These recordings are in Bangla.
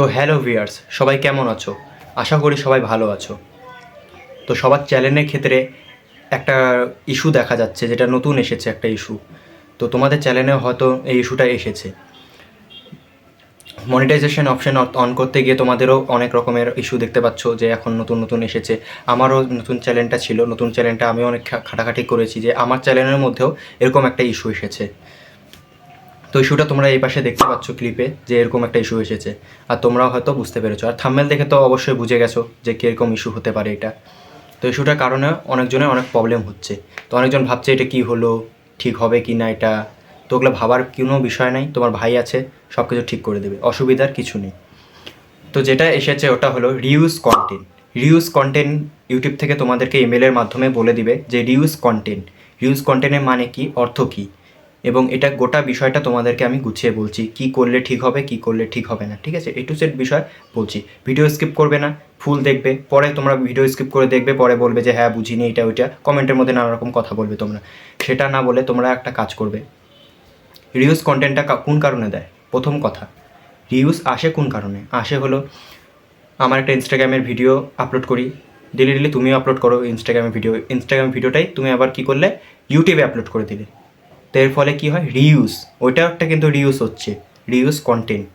তো হ্যালো ভিয়ার্স সবাই কেমন আছো? আশা করি সবাই ভালো আছো। তো সবার চ্যানেলের ক্ষেত্রে একটা ইস্যু দেখা যাচ্ছে, যেটা নতুন এসেছে একটা ইস্যু। তো তোমাদের চ্যানেলে হয়তো এই ইস্যুটা এসেছে। মনিটাইজেশন অপশন অন করতে গিয়ে তোমাদেরও অনেক রকমের ইস্যু দেখতে পাচ্ছ, যে এখন নতুন নতুন এসেছে। আমারও নতুন চ্যানেলটা ছিল, নতুন চ্যানেলটা আমি অনেক খাটাখাটি করেছি, যে আমার চ্যানেলের মধ্যেও এরকম একটা ইস্যু এসেছে। তো ইস্যুটা তোমরা এই পাশে দেখতে পাচ্ছ ক্লিপে যে এরকম একটা ইস্যু এসেছে। আর তোমরাও হয়তো বুঝতে পেরেছ। আর থাম্বেল দেখে তো অবশ্যই বুঝে গেছো যে কীরকম ইস্যু হতে পারে এটা। তো ইস্যুটার কারণে অনেকজনের অনেক প্রবলেম হচ্ছে। তো অনেকজন ভাবছে এটা কি হলো, ঠিক হবে কি না এটা। তো ওগুলো ভাবার কোনো বিষয় নাই। তোমার ভাই আছে সব কিছু ঠিক করে দেবে। অসুবিধার কিছু নেই। তো যেটা এসেছে ওটা হলো reuse content reuse content YouTube থেকে তোমাদেরকে ইমেলের মাধ্যমে বলে দিবে যে রিউজ কন্টেন্ট রিউজ কন্টেন্টের মানে কি? অর্থ কী? এবং এটা গোটা বিষয়টা তোমাদেরকে আমি গুছিয়ে বলছি, কি করলে ঠিক হবে, কি করলে ঠিক হবে না, ঠিক আছে? এ টু সেট বিষয় বলছি। ভিডিও স্কিপ করবে না ফুল দেখবে, পরে তোমরা ভিডিও স্কিপ করে দেখবে, পরে বলবে যে হ্যাঁ বুঝিনি এটা, ওইটা। কমেন্টের মধ্যে নানা রকম কথা বলবে তোমরা। সেটা না বলে তোমরা একটা কাজ করবে। রিউজ কন্টেন্টটা কোন কারণে দেয়? প্রথম কথা রিউজ আসে কোন কারণে? আসে হলো, আমার একটা ইনস্টাগ্রামের ভিডিও আপলোড করি। ডেলি ডেলি তুমিও আপলোড করো ইনস্টাগ্রামে ভিডিও ইনস্টাগ্রাম ভিডিওটাই তুমি আবার কি করলে? ইউটিউবে আপলোড করে দিলে। তো এর ফলে কী হয়? রিউজ ওইটা একটা কিন্তু রিউজ হচ্ছে। রিউজ কন্টেন্ট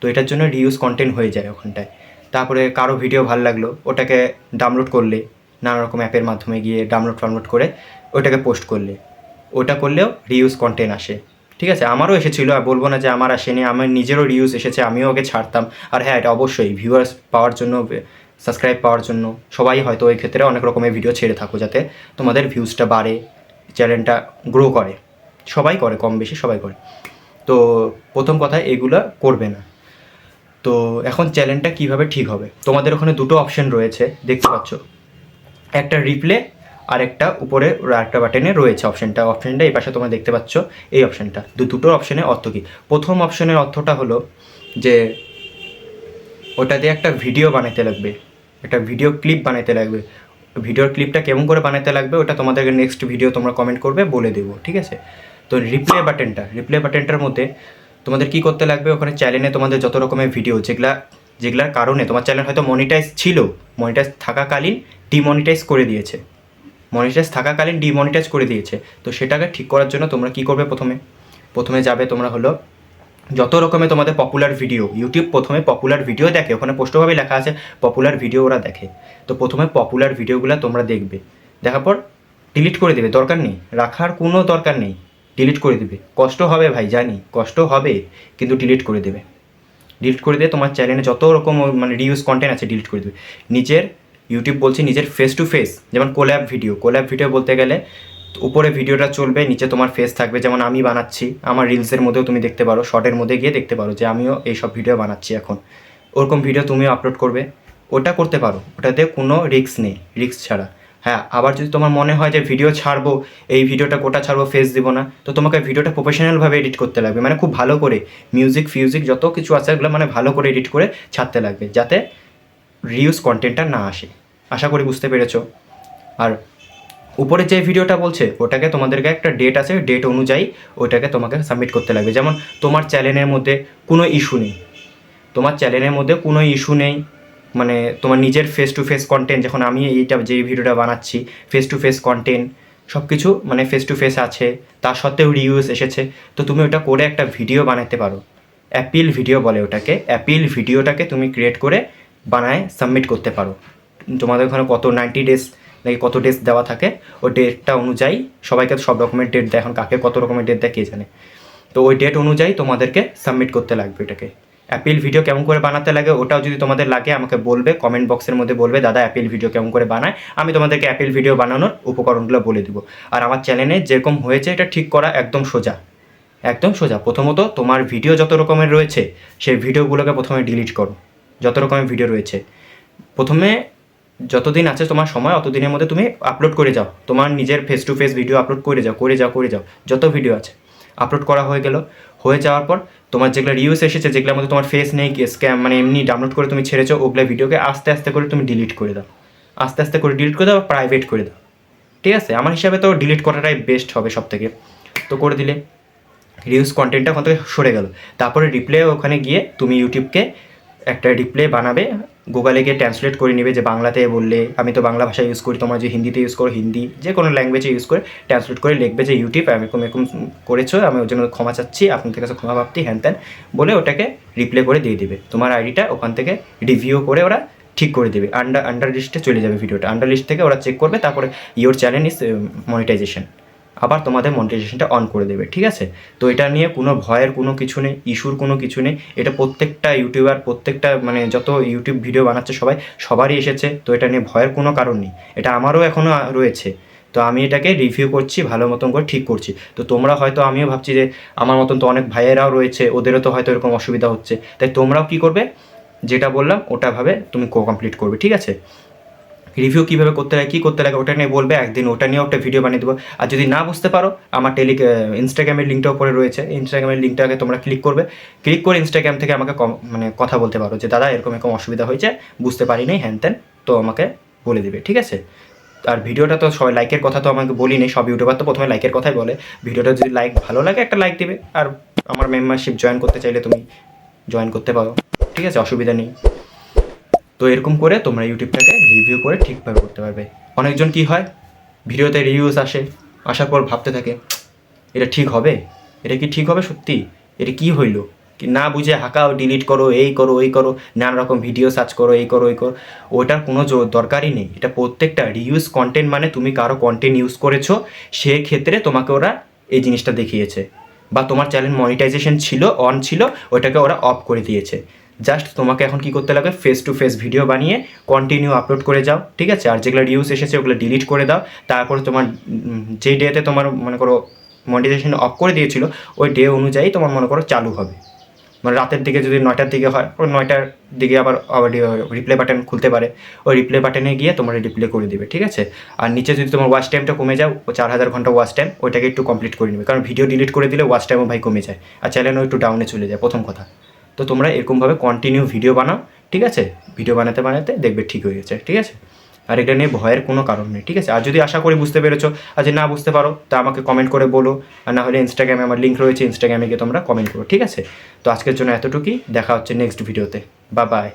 তো এটার জন্য রিউজ কন্টেন্ট হয়ে যায় ওখানটায়। তারপরে কারও ভিডিও ভালো লাগল, ওটাকে ডাউনলোড করলে নানা রকম অ্যাপের মাধ্যমে গিয়ে ডাউনলোড ফাউনলোড করে ওটাকে পোস্ট করলে। ওটা করলেও রিউজ কন্টেন্ট আসে। ঠিক আছে? আমারও এসেছিল, আর বলব না যে আমার আসেনি, আমার নিজেরও রিউজ এসেছে, আমিও ওকে ছাড়তাম। আর হ্যাঁ এটা অবশ্যই ভিউয়ার্স পাওয়ার জন্য সাবস্ক্রাইব পাওয়ার জন্য, সবাই হয়তো ওই ক্ষেত্রে অনেক রকমের ভিডিও ছেড়ে থাকো যাতে তোমাদের ভিউজটা বাড়ে চ্যানেলটা গ্রো করে। সবাই করে, কম বেশি সবাই করে। তো প্রথম কথা, এগুলা করবে না। তো এখন চ্যানেলটা কীভাবে ঠিক হবে? তোমাদের ওখানে দুটো অপশন রয়েছে, দেখতে পাচ্ছ। একটা রিপ্লে আর একটা উপরে একটা বাটনে রয়েছে অপশনটা অপশনটা এই পাশে তোমরা দেখতে পাচ্ছ এই অপশনটা দু, দুটো অপশনের অর্থ কী? প্রথম অপশনের অর্থটা হলো যে ওটা দিয়ে একটা ভিডিও বানাতে লাগবে। একটা ভিডিও ক্লিপ বানাতে লাগবে। ভিডিওর ক্লিপটা কেমন করে বানাতে লাগবে, ওটা তোমাদেরকে নেক্সট ভিডিও তোমরা কমেন্ট করবে, বলে দেবো, ঠিক আছে? তো রিপ্লে বাটনটা রিপ্লে বাটনটার মধ্যে তোমাদের কি করতে লাগবে? ওখানে চ্যানেলে তোমাদের যত রকমের ভিডিও যেগুলা, যেগুলার কারণে তোমার চ্যানেল হয়তো মনিটাইজ ছিল মনিটাইজ থাকাকালীন ডিমনিটাইজ করে দিয়েছে। মনিটাইজ থাকাকালীন ডিমনিটাইজ করে দিয়েছে। তো সেটাকে ঠিক করার জন্য তোমরা কি করবে প্রথমে? প্রথমে যাবে তোমরা হলো যত রকমের তোমাদের পপুলার ভিডিও ইউটিউব প্রথমে পপুলার ভিডিও দেখে, ওখানে স্পষ্টভাবে লেখা আছে পপুলার ভিডিও ওরা দেখে। তো প্রথমে পপুলার ভিডিওগুলো তোমরা দেখবে। দেখার পর ডিলিট করে দেবে, দরকার নেই। রাখার কোনো দরকার নেই। ডিলিট করে দেবে। কষ্ট হবে ভাই, জানি, কষ্ট হবে, কিন্তু ডিলিট করে দেবে। ডিলিট করে দিয়ে তোমার চ্যানেলে যত রকম মানে রিউজ কন্টেন্ট আছে ডিলিট করে দেবে। নিজের ইউটিউব বলছি, নিজের ফেস টু ফেস যেমন কোল্যাব ভিডিও কোল্যাব ভিডিও বলতে গেলে উপরে ভিডিওটা চলবে, নিচে তোমার ফেস থাকবে, যেমন আমি বানাচ্ছি, আমার রিলসের মধ্যেও তুমি দেখতে পারো শর্টের মধ্যে গিয়ে দেখতে পারো যে আমিও এইসব ভিডিও বানাচ্ছি এখন। ওরকম ভিডিও তুমিও আপলোড করবে। ওটা করতে পারো, ওটাতে কোনো রিস্ক নেই রিস্ক ছাড়া। হ্যাঁ আবার যদি তোমার মনে হয় যে ভিডিও ছাড়বো, এই ভিডিওটা গোটা ছাড়বো ফেস দিব না, তো তোমাকে ভিডিওটা প্রফেশনালভাবে এডিট করতে লাগবে। মানে খুব ভালো করে মিউজিক ফিউজিক যত কিছু আছে এগুলো মানে ভালো করে এডিট করে ছাড়তে লাগবে, যাতে রিউজ কন্টেন্টটা না আসে। আশা করি বুঝতে পেরেছ। আর উপরে যে ভিডিওটা বলছে, ওটাকে তোমাদেরকে একটা ডেট আছে ডেট অনুযায়ী ওটাকে তোমাকে সাবমিট করতে লাগবে। যেমন তোমার চ্যানেলের মধ্যে কোনো ইস্যু নেই। তোমার চ্যানেলের মধ্যে কোনো ইস্যু নেই। মানে তোমার নিজের ফেস টু ফেস কন্টেন্ট যখন আমি এইটা, যে ভিডিওটা বানাচ্ছি ফেস টু ফেস কন্টেন্ট সব কিছু মানে ফেস টু ফেস আছে তার সত্ত্বেও রিউজ এসেছে, তো তুমি ওটা করে একটা ভিডিও বানাতে পারো। অ্যাপিল ভিডিও বলে ওটাকে। অ্যাপিল ভিডিওটাকে তুমি ক্রিয়েট করে বানায় সাবমিট করতে পারো। তোমাদের ওখানে কত নাইনটি ডেজ নাকি কত ডেজ দেওয়া থাকে, ওই ডেটটা অনুযায়ী সবাইকে সব রকমের ডেট দেয়, এখন কাকে কত রকমের ডেট দেয় কে জানে। তো ওই ডেট অনুযায়ী তোমাদেরকে সাবমিট করতে লাগবে এটাকে। অ্যাপিল ভিডিও কেমন করে বানাতে লাগে ওটাও যদি তোমাদের লাগে, আমাকে বলবে কমেন্ট বক্সের মধ্যে বলবে, দাদা, অ্যাপিল ভিডিও কেমন করে বানায়? আমি তোমাদেরকে অ্যাপিল ভিডিও বানানোর উপকরণগুলো বলে দিব। আর আমার চ্যানেলে যেরকম হয়েছে, এটা ঠিক করা একদম সোজা। একদম সোজা। প্রথমত, তোমার ভিডিও যত রকমের রয়েছে, সেই ভিডিওগুলোকে প্রথমে ডিলিট করো। যত রকমের ভিডিও রয়েছে। প্রথমে যতদিন আছে তোমার সময়, অতদিনের মধ্যে তুমি আপলোড করে যাও। তোমার নিজের face to face video upload করে যাও করে যাও করে যাও। যত ভিডিও আছে। আপলোড করা হয়ে গেল। হয়ে যাওয়ার পর তোমার যেগুলো রিউজ এসেছে, যেগুলোর মধ্যে তোমার ফেস নেই স্ক্যাম মানে এমনি ডাউনলোড করে তুমি ছেড়েছো, ওগুলো ভিডিওকে আস্তে আস্তে করে তুমি ডিলিট করে দাও। আস্তে আস্তে করে ডিলিট করে দাও প্রাইভেট করে দাও। ঠিক আছে? আমার হিসাবে তো ডিলিট করাটাই বেস্ট হবে সব থেকে তো করে দিলে। রিউজ কন্টেন্টটা ওখান থেকে সরে গেল। তারপরে রিপ্লে ওখানে গিয়ে তুমি ইউটিউবকে একটা রিপ্লে বানাবে। গুগলে গিয়ে ট্রান্সলেট করে নেবে যে বাংলাতে বললে, আমি তো বাংলা ভাষা ইউজ করি, তোমরা যে হিন্দিতে ইউজ করো, হিন্দি যে কোনো ল্যাঙ্গুয়েজে ইউজ করে ট্রান্সলেট করে লিখবে যে ইউটিউব আমি এরকম এরকম করেছ, আমি ওর জন্য ক্ষমা চাচ্ছি, আপনাদের কাছে ক্ষমা প্রাপ্তি হ্যান ত্যান, বলে ওটাকে রিপ্লে করে দিয়ে দিবে। তোমার আইডিটা ওখান থেকে রিভিউ করে ওরা ঠিক করে দেবে। আন্ডার আন্ডার লিস্টে চলে যাবে ভিডিওটা আন্ডার লিস্ট থেকে ওরা চেক করবে, তারপরে ইওর চ্যানেল ইজ মনিটাইজেশন আবার তোমাদের মনিটাইজেশনটা অন করে দেবে, ঠিক আছে? তো এটা নিয়ে কোনো ভয়ের কোনো কিছু নেই, ইস্যুর কোনো কিছু নেই। এটা প্রত্যেকটা ইউটিউবার প্রত্যেকটা মানে যত ইউটিউব ভিডিও বানাচ্ছে সবাই, সবারই এসেছে, তো এটা নিয়ে ভয়ের কোনো কারণ নেই। এটা আমারও এখনও রয়েছে। তো আমি এটাকে রিভিউ করছি, ভালো মতন করে ঠিক করছি। তো তোমরা হয়তো, আমিও ভাবছি যে আমার মতন তো অনেক ভাইয়েরাও রয়েছে, ওদেরও তো হয়তো এরকম অসুবিধা হচ্ছে। তাই তোমরাও কী করবে? যেটা বললাম, ওটা ভাবে তুমি কো কমপ্লিট করবে, ঠিক আছে? রিভিউ কীভাবে করতে লাগে কী করতে লাগে, ওটা নিয়ে বলবে, একদিন ওটা নিয়েও একটা ভিডিও বানিয়ে দেবো। আর যদি না বুঝতে পারো, আমার টেলি ইনস্টাগ্রামের লিঙ্কটা উপরে রয়েছে ইনস্টাগ্রামের লিঙ্কটাকে তোমরা ক্লিক করবে। ক্লিক করে ইনস্টাগ্রাম থেকে আমাকে মানে কথা বলতে পারো যে, দাদা, এরকম এরকম অসুবিধা হয়েছে, বুঝতে পারিনি, হ্যান ত্যান, তো আমাকে বলে দেবে, ঠিক আছে? আর ভিডিওটা তো সবাই লাইকের কথা তো আমাকে বলিনি, সব ইউটিউবার তো প্রথমে লাইকের কথাই বলে। ভিডিওটা যদি লাইক ভালো লাগে, একটা লাইক দেবে। আর আমার মেম্বারশিপ জয়েন করতে চাইলে তুমি জয়েন করতে পারো, ঠিক আছে? অসুবিধা নেই। তো এরকম করে তোমরা ইউটিউবটাকে রিভিউ করে ঠিকভাবে করতে পারবে। অনেকজন কি হয়? ভিডিওতে রিভিউস আসে, আসার পর ভাবতে থাকে, এটা ঠিক হবে? এটা কি ঠিক হবে সত্যি? এটা কি হইল? কি না বুঝে হাঁকাও ডিলিট করো, এই করো, ওই করো, নানা রকম ভিডিও সার্চ করো, এই করো এই করো। ওটার কোনো দরকারই নেই। এটা প্রত্যেকটা রিউজ কন্টেন্ট মানে তুমি কারও কন্টেন্ট ইউজ করেছ, সেক্ষেত্রে তোমাকে ওরা এই জিনিসটা দেখিয়েছে। বা তোমার চ্যানেল মনিটাইজেশন ছিল অন ছিল, ওটাকে ওরা অফ করে দিয়েছে। জাস্ট তোমাকে এখন কি করতে লাগে ফেস টু ফেস ভিডিও বানিয়ে কন্টিনিউ আপলোড করে যাও, ঠিক আছে? আর যেগুলো রিউজ এসেছে, ওগুলো ডিলিট করে দাও। তারপরে তোমার যে ডেতে তোমার, মনে করো মনিটাইজেশন অফ করে দিয়েছিল, ওই ডে অনুযায়ী তোমার, মনে করো, চালু হবে। মানে রাতের দিকে যদি নয়টার দিকে হয়, ওই নয়টার দিকে আবার আবার রিপ্লে বাটন খুলতে পারে। ওই রিপ্লে বাটনে গিয়ে তোমার রিপ্লে করে দিবে, ঠিক আছে? আর নিচে যদি তোমার ওয়াচ টাইমটা কমে যায় ও চার হাজার ঘণ্টা ওয়াচ টাইম ওইটাকে একটু কমপ্লিট করে নেবে। কারণ ভিডিও ডিলিট করে দিলে ওয়াচ টাইমও ভাই কমে যায়। আর চ্যানেলও একটু ডাউনে চলে যায়, প্রথম কথা। তো তোমরা এরকমভাবে কন্টিনিউ ভিডিও বানাও, ঠিক আছে? ভিডিও বানাতে বানাতে দেখবে ঠিক হয়ে গেছে, ঠিক আছে? আর এটা নিয়ে ভয়ের কোনো কারণ নেই, ঠিক আছে? আর যদি আশা করি বুঝতে পেরেছ, আর যে না বুঝতে পারো, তা আমাকে কমেন্ট করে বলো, আর না হলে ইনস্টাগ্রামে আমার লিঙ্ক রয়েছে ইনস্টাগ্রামে গিয়ে তোমরা কমেন্ট করো, ঠিক আছে? তো আজকের জন্য এতটুকুই, দেখা হচ্ছে নেক্সট ভিডিওতে বা বাই